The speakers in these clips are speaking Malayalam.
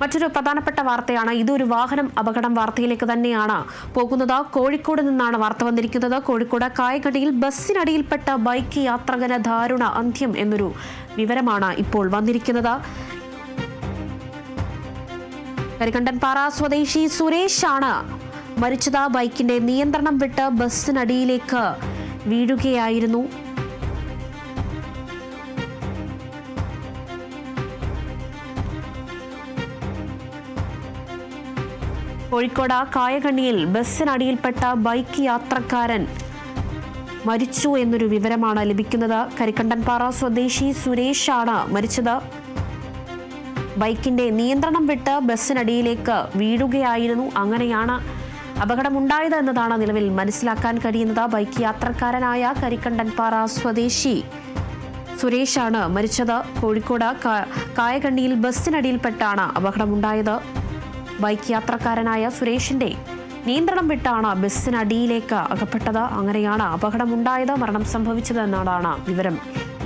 മറ്റൊരു പ്രധാനപ്പെട്ട വാർത്തയാണ് ഇതൊരു വാഹനം അപകടം വാർത്തയിലേക്ക് തന്നെയാണ് പോകുന്നത്. കോഴിക്കോട് നിന്നാണ് വാർത്ത വന്നിരിക്കുന്നത്. കോഴിക്കോട് കായകടിയിൽ ബസ്സിനടിയിൽപ്പെട്ട ബൈക്ക് യാത്രകന് ദാരുണ അന്ത്യം എന്നൊരു വിവരമാണ് ഇപ്പോൾ വന്നിരിക്കുന്നത്. കരികണ്ടൻപാറ സ്വദേശി സുരേഷ് ആണ് മരിച്ചത്. ബൈക്കിന്റെ നിയന്ത്രണം വിട്ട് ബസ്സിനടിയിലേക്ക് വീഴുകയായിരുന്നു. കോഴിക്കോട് കായകണ്ണിയിൽ ബസ്സിനടിയിൽപ്പെട്ട ബൈക്ക് യാത്രക്കാരൻ മരിച്ചു എന്നൊരു വിവരമാണ് ലഭിക്കുന്നത്. കരിക്കണ്ടൻപാറ സ്വദേശി സുരേഷാണ് മരിച്ചത്. ബൈക്കിന്റെ നിയന്ത്രണം വിട്ട് ബസ്സിനടിയിലേക്ക് വീഴുകയായിരുന്നു. അങ്ങനെയാണ് അപകടമുണ്ടായത് എന്നതാണ് നിലവിൽ മനസ്സിലാക്കാൻ കഴിയുന്നത്. ബൈക്ക് യാത്രക്കാരനായ കരിക്കണ്ടൻപാറ സ്വദേശി സുരേഷാണ് മരിച്ചത്. കോഴിക്കോട് കായകണ്ണിയിൽ ബസ്സിനടിയിൽപ്പെട്ടാണ് അപകടമുണ്ടായത്. ബൈക്ക് യാത്രക്കാരനായ സുരേഷിന്റെ നിയന്ത്രണം വിട്ടാണ് ബസ്സിനടിയിലേക്ക് അകപ്പെട്ടത്. അങ്ങനെയാണ് അപകടമുണ്ടായത് മരണം സംഭവിച്ചത് എന്നാണ് വിവരം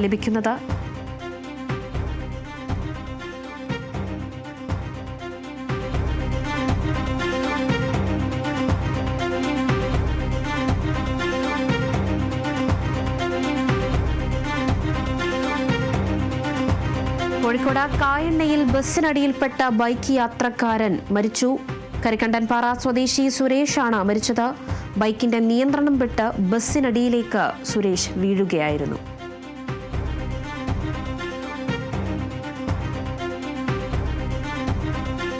ലഭിക്കുന്നത്. കോഴിക്കോട് കായണ്ണയിൽ ബസ്സിനടിയിൽപ്പെട്ട ബൈക്ക് യാത്രക്കാരൻ മരിച്ചു. കരിക്കണ്ടൻപാറ സ്വദേശി സുരേഷാണ് മരിച്ചത്. ബൈക്കിന്റെ നിയന്ത്രണം വിട്ട് ബസ്സിനടിയിലേക്ക് സുരേഷ് വീഴുകയായിരുന്നു.